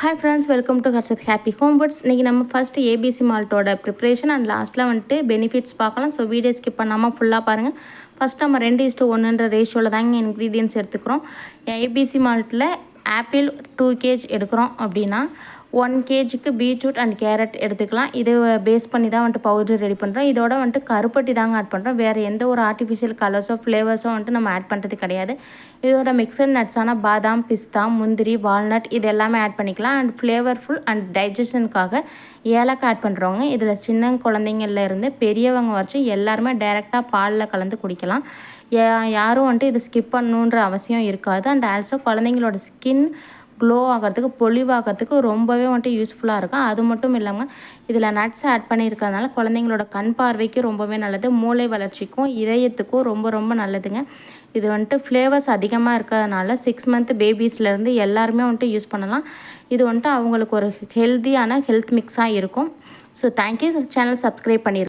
Hi friends welcome to Harshad happy home இன்றைக்கி நம்ம first ABC மால்ட்டோட ப்ரிப்ரேஷன் அண்ட் லாஸ்ட்டில் வந்துட்டு பெனிஃபிட்ஸ் பார்க்கலாம். ஸோ வீடியோ ஸ்கிப் பண்ணாமல் ஃபுல்லாக பாருங்கள் ஃபஸ்ட் நம்ம ரெண்டு இஸ்ட்டு ஒன்றுன்ற ரேஷியோவில் தாங்க இன்க்ரீடியன்ஸ் எடுத்துக்கிறோம். ஏபிசி மால்ட்டில் ஆப்பிள் டூ கேஜ் எடுக்கிறோம் அப்படின்னா ஒன் கேஜிக்கு பீட்ரூட் அண்ட் கேரட் எடுத்துக்கலாம். இதை பேஸ் பண்ணி தான் வந்துட்டு பவுடர் ரெடி பண்ணுறோம் இதோட வந்துட்டு கருப்பட்டி தாங்க ஆட் பண்ணுறோம் வேறு எந்த ஒரு ஆர்டிஃபிஷியல் கலர்ஸோ ஃப்ளேவர்ஸோ வந்துட்டு நம்ம ஆட் பண்ணுறது கிடையாது. இதோட மிக்சட் நட்ஸான பாதாம் பிஸ்தா முந்திரி வால்நட் இது எல்லாமே ஆட் பண்ணிக்கலாம். அண்ட் ஃப்ளேவர்ஃபுல் அண்ட் டைஜஷனுக்காக ஏலக்காய் ஆட் பண்ணுறவங்க இதில் சின்ன குழந்தைங்கள்லேருந்து பெரியவங்க வரைச்சும் எல்லாருமே டைரெக்டாக பாலில் கலந்து குடிக்கலாம். யாரும் வந்துட்டு இதை ஸ்கிப் பண்ணணுன்ற அவசியம் இருக்காது. அண்ட் ஆல்சோ குழந்தைங்களோட ஸ்கின் க்ளோ ஆகிறதுக்கு பொலிவாகிறதுக்கு ரொம்பவே வந்துட்டு யூஸ்ஃபுல்லாக இருக்கும். அது மட்டும் இல்லாமல் இதில் நட்ஸ் ஆட் பண்ணியிருக்கிறதுனால குழந்தைங்களோட கண் பார்வைக்கு ரொம்பவே நல்லது மூளை வளர்ச்சிக்கும் இதயத்துக்கும் ரொம்ப ரொம்ப நல்லதுங்க. இது வந்துட்டு ஃப்ளேவர்ஸ் அதிகமாக இருக்கிறதுனால சிக்ஸ் மந்த் பேபீஸ்லேருந்து எல்லாருமே வந்துட்டு யூஸ் பண்ணலாம். இது வந்துட்டு அவங்களுக்கு ஒரு ஹெல்த்தியான ஹெல்த் மிக்ஸாக இருக்கும். ஸோ தேங்க்யூ சேனல் சப்ஸ்கிரைப் பண்ணியிருக்கேன்